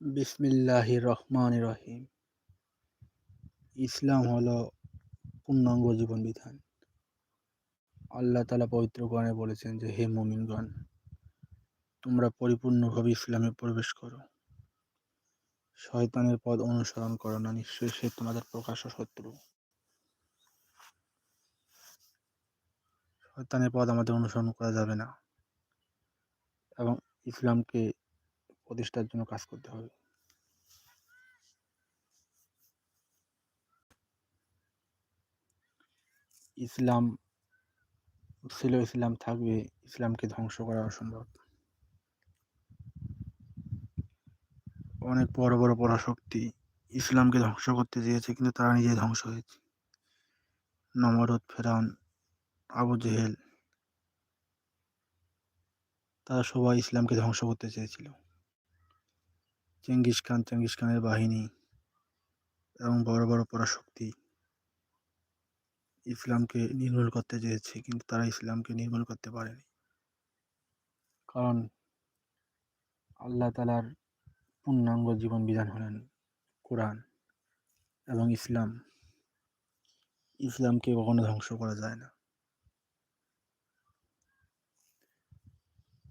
বিসমিল্লাহির রহমান রহিম ইসলাম হল পূর্ণাঙ্গ জীবন বিধান আল্লাহ তালা পবিত্র কোরআনে বলেছেন যে, হে মুমিনগণ, তোমরা পরিপূর্ণভাবে ইসলামে প্রবেশ করো। শয়তানের পদ অনুসরণ করো না, নিশ্চয়ই সে তোমাদের প্রকাশ্য শত্রু। শয়তানের পদ আমাদের অনুসরণ করা যাবে না। এবং ইসলামকে প্রতিষ্ঠার জন্য কাজ করতে হবে। ইসলাম, ছিল ইসলাম থাকবে, ইসলামকে ধ্বংস করা অসম্ভব। অনেক বড় বড় পরাশক্তি ইসলামকে ধ্বংস করতে চেয়েছে, কিন্তু তারা নিজে ধ্বংস হয়েছে। নমরদ, ফেরাউন, আবু জেহেল, তারা সবাই ইসলামকে ধ্বংস করতে চেয়েছিল। চেঙ্গিস খান, চেঙ্গিস খানের বাহিনী এবং বড় বড় পরাশক্তি ইসলামকে নির্মূল করতে চেয়েছে, কিন্তু তারা ইসলামকে নির্মূল করতে পারেনি। কারণ আল্লাহ তালার পূর্ণাঙ্গ জীবন বিধান হলেন কোরআন এবং ইসলাম। ইসলামকে কখনো ধ্বংস করা যায় না।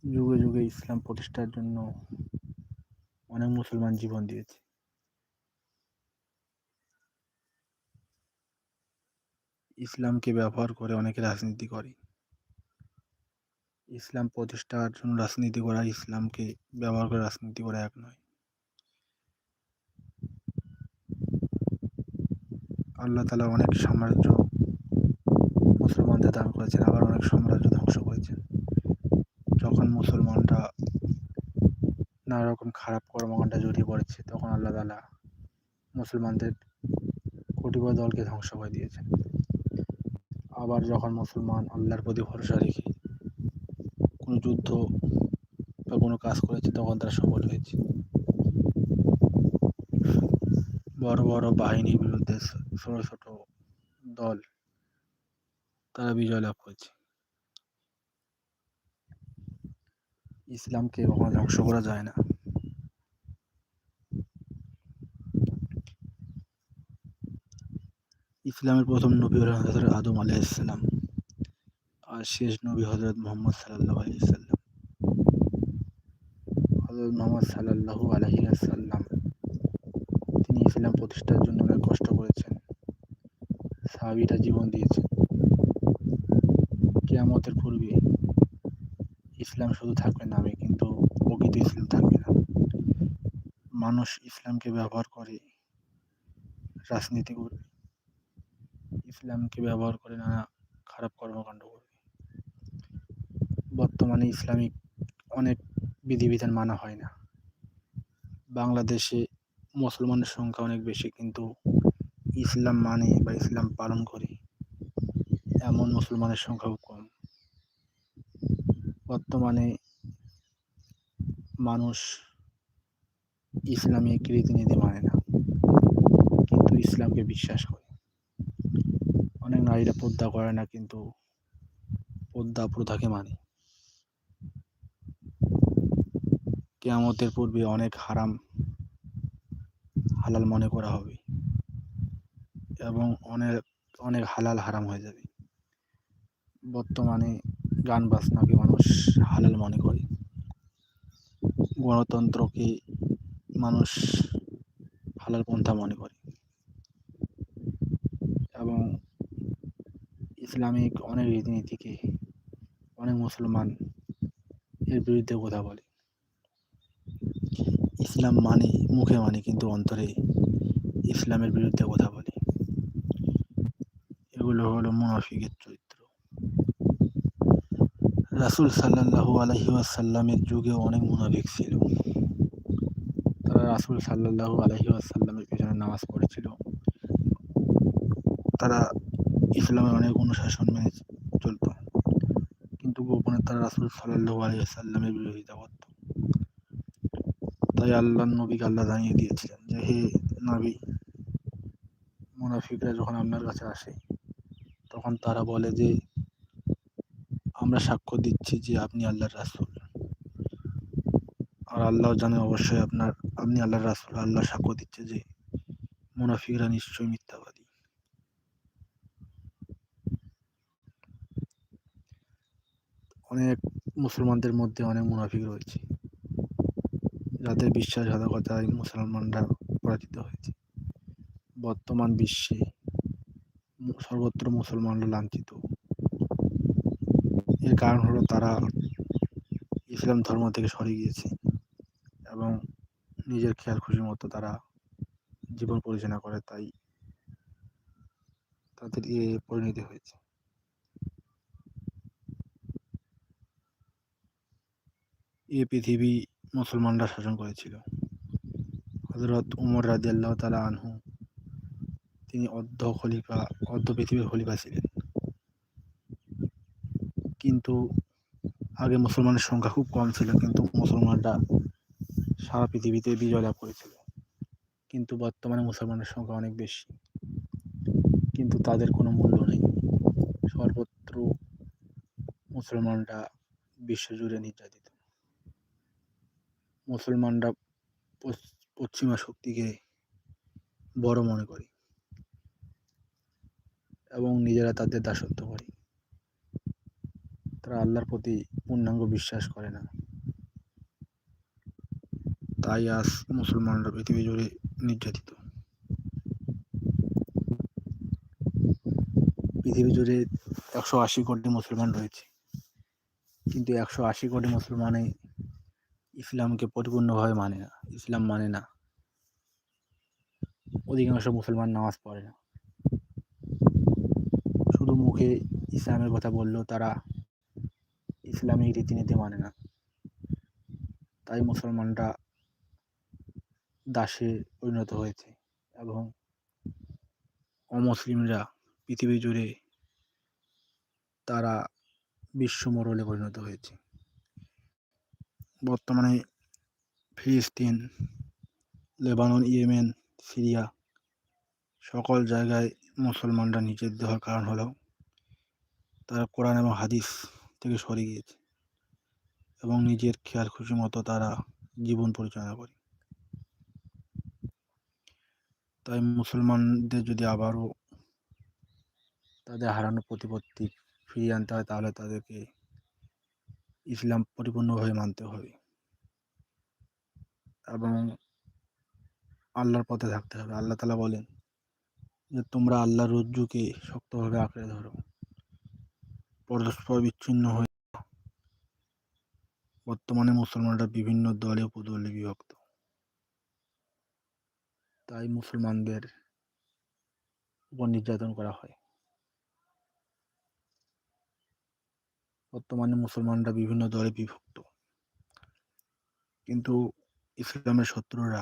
যুগে যুগে ইসলাম প্রতিষ্ঠার জন্য অনেক মুসলমান জীবন দিয়েছে। ইসলামকে ব্যবহার করে অনেকে রাজনীতি করে। ইসলাম প্রতিষ্ঠার জন্য রাজনীতি করা ইসলামকে ব্যবহার করে রাজনীতি করা এক নয়। আল্লাহ তালা অনেক সাম্রাজ্য মুসলমানদের দান করেছেন, আবার অনেক সাম্রাজ্য ধ্বংস করেছেন। যখন মুসলমানরা নানা রকম খারাপ কর্মকাণ্ডে জড়িয়ে পড়েছে, তখন আল্লাহ তালা মুসলমানদের কটিপয় দলকে ধ্বংস করে দিয়েছেন। আবার যখন মুসলমান আল্লাহর প্রতি ভরসা রেখে কোনো যুদ্ধ বা কোনো কাজ করেছে, তখন তারা সফল হয়েছে। বড় বড় বাহিনীর বিরুদ্ধে ছোট ছোট দল তারা বিজয় লাভ করেছে। ইসলামকে কখনো ধ্বংস করা যায় না। ইসলামের প্রথম নবী হজরত আদম আলাইসাল্লাম আর শেষ নবী হজরত মোহাম্মদ সাল্লাহ আলাইসাল্লাম হজরত মোহাম্মদ সাল্লাহু আলহিসাল্লাম তিনি ইসলাম প্রতিষ্ঠার জন্য অনেক কষ্ট করেছেন সাহাবিটা জীবন দিয়েছেন। কেয়ামতের পূর্বে ইসলাম শুধু থাকবে না, আমি কিন্তু প্রকৃত ইসলাম থাকবে না। মানুষ ইসলামকে ব্যবহার করে, রাজনীতি করবে। ইসলামকে ব্যবহার করে নানা খারাপ কর্মকাণ্ড করবে। বর্তমানে ইসলামিক অনেক বিধিবিধান মানা হয় না। বাংলাদেশে মুসলমানের সংখ্যা অনেক বেশি, কিন্তু ইসলাম মানে বা ইসলাম পালন করে এমন মুসলমানের সংখ্যা বর্তমানে মানুষ ইসলামিক রীতিনীতি মানে না। কিন্তু ইসলামকে বিশ্বাস করে। অনেক নারীরা পদ্মা করে না, কিন্তু পদ্মা প্রথাকে মানে। কেয়ামতের পূর্বে অনেক হারাম হালাল মনে করা হবে এবং অনেক অনেক হালাল হারাম হয়ে যাবে। বর্তমানে গান বাজনাকে মানুষ হালাল মনে করে? গণতন্ত্রকে মানুষ হালাল পন্থা মনে করে। এবং ইসলামিক অনেক রীতিনীতিকে অনেক মুসলমান এর বিরুদ্ধে কথা বলে। ইসলাম মানে মুখে মানে কিন্তু অন্তরে ইসলামের বিরুদ্ধে কথা বলে। এগুলো হলো মুনাফিকের চরিত্র। রাসুল সাল্লাহু আলহি আসাল্লামের যুগে অনেক মুনাফিক ছিল। তারা রাসুল সাল্লাহু আলহি আসাল্লামের পিছনে নামাজ পড়েছিল। তারা ইসলামের অনেক অনুশাসন মেনে চলত। কিন্তু গোপনে তারা রাসুল সাল্লাহু আলহি আসাল্লামের বিরোধিতা করত। তাই আল্লাহ নবীকে আল্লাহ জানিয়ে দিয়েছিলেন যে, হে নবী, মুনাফিকরা যখন আপনার কাছে আসে, তখন তারা বলে যে আমরা সাক্ষ্য দিচ্ছি যে আপনি আল্লাহর রাসুল। আর আল্লাহ জানে অবশ্যই আপনার, আপনি আল্লাহর রাসুল, আল্লাহ সাক্ষ্য দিচ্ছে যে মুনাফিকরা নিশ্চয়ই মিথ্যাবাদী। অনেক মুসলমানদের মধ্যে অনেক মুনাফিক রয়েছে, যাদের বিশ্বাসঘাতকতায় মুসলমানরা পরাজিত হয়েছে। বর্তমান বিশ্বে সর্বত্র মুসলমানরা লাঞ্ছিত। এর কারণ হলো তারা ইসলাম ধর্ম থেকে সরে গিয়েছে এবং নিজের খেয়াল খুশি মতো তারা জীবন পরিচালনা করে, তাই তাদের এ পরিণতি হয়েছে। এ পৃথিবী মুসলমানরা শাসন করেছিল। হজরত উমর রাজি আল্লাহ তালা আনহু, তিনি অর্ধ খলিফা, অর্ধ পৃথিবীর খলিফা ছিলেন। কিন্তু আগে মুসলমানের সংখ্যা খুব কম ছিল, কিন্তু মুসলমানরা সারা পৃথিবীতে বিজয় লাভ করেছিল। কিন্তু বর্তমানে মুসলমানের সংখ্যা অনেক বেশি। কিন্তু তাদের কোনো মূল্য নেই। সর্বত্র মুসলমানরা বিশ্বজুড়ে নির্যাতিত। মুসলমানরা পশ্চিমা শক্তিকে বড় মনে করে এবং নিজেরা তাদের দাসত্ব করে। তারা আল্লাহর প্রতি পূর্ণাঙ্গ বিশ্বাস করে না। তাই আজ মুসলমানরা পৃথিবী জুড়ে নির্যাতিত। পৃথিবী জুড়ে একশো আশি কোটি মুসলমান রয়েছে। কিন্তু একশো আশি কোটি মুসলমানে ইসলামকে পরিপূর্ণভাবে মানে না, ইসলাম মানে না। অধিকাংশ মুসলমান নামাজ পড়ে না। শুধু মুখে ইসলামের কথা বললেও তারা ইসলামিক রীতিনীতি মানে না। তাই মুসলমানরা দাসে পরিণত হয়েছে এবং অমুসলিমরা পৃথিবী জুড়ে তারা বিশ্ব মোড়লে পরিণত হয়েছে। বর্তমানে ফিলিস্তিন, লেবানন, ইয়েমেন, সিরিয়া সকল জায়গায় মুসলমানরা নিষিদ্ধ দেওয়ার কারণ হলো তারা কোরআন এবং হাদিস থেকে সরে গিয়েছে এবং নিজের খেয়াল খুশি মতো তারা জীবন পরিচালনা করে। তাই মুসলমানদের যদি আবারও তাদের হারানো প্রতিপত্তি ফিরিয়ে আনতে হয়, তাহলে তাদেরকে ইসলাম পরিপূর্ণভাবে মানতে হবে এবং আল্লাহর পথে থাকতে হবে। আল্লাহ তালা বলেন যে, তোমরা আল্লাহর রজ্জুকে শক্তভাবে আঁকড়ে ধরো। পরস্পর বিচ্ছিন্ন হয়ে বর্তমানে মুসলমানরা বিভিন্ন দলে উপদলে বিভক্ত। তাই মুসলমানদের উপর নির্যাতন করা হয়। বর্তমানে মুসলমানরা বিভিন্ন দলে বিভক্ত। কিন্তু ইসলামের শত্রুরা,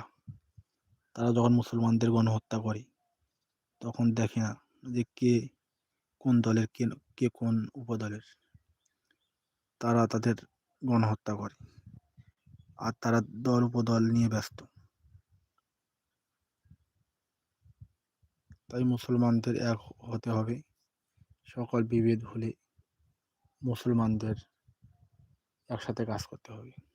তারা যখন মুসলমানদের গণহত্যা করে, তখন দেখে না যে কে কোন দলের কে কে কোন উপদলের? তারা তাদের গণহত্যা করে। আর তারা দল উপদল নিয়ে ব্যস্ত। তাই মুসলমানদের এক হতে হবে। সকল বিভেদ ভুলে মুসলমানদের একসাথে কাজ করতে হবে।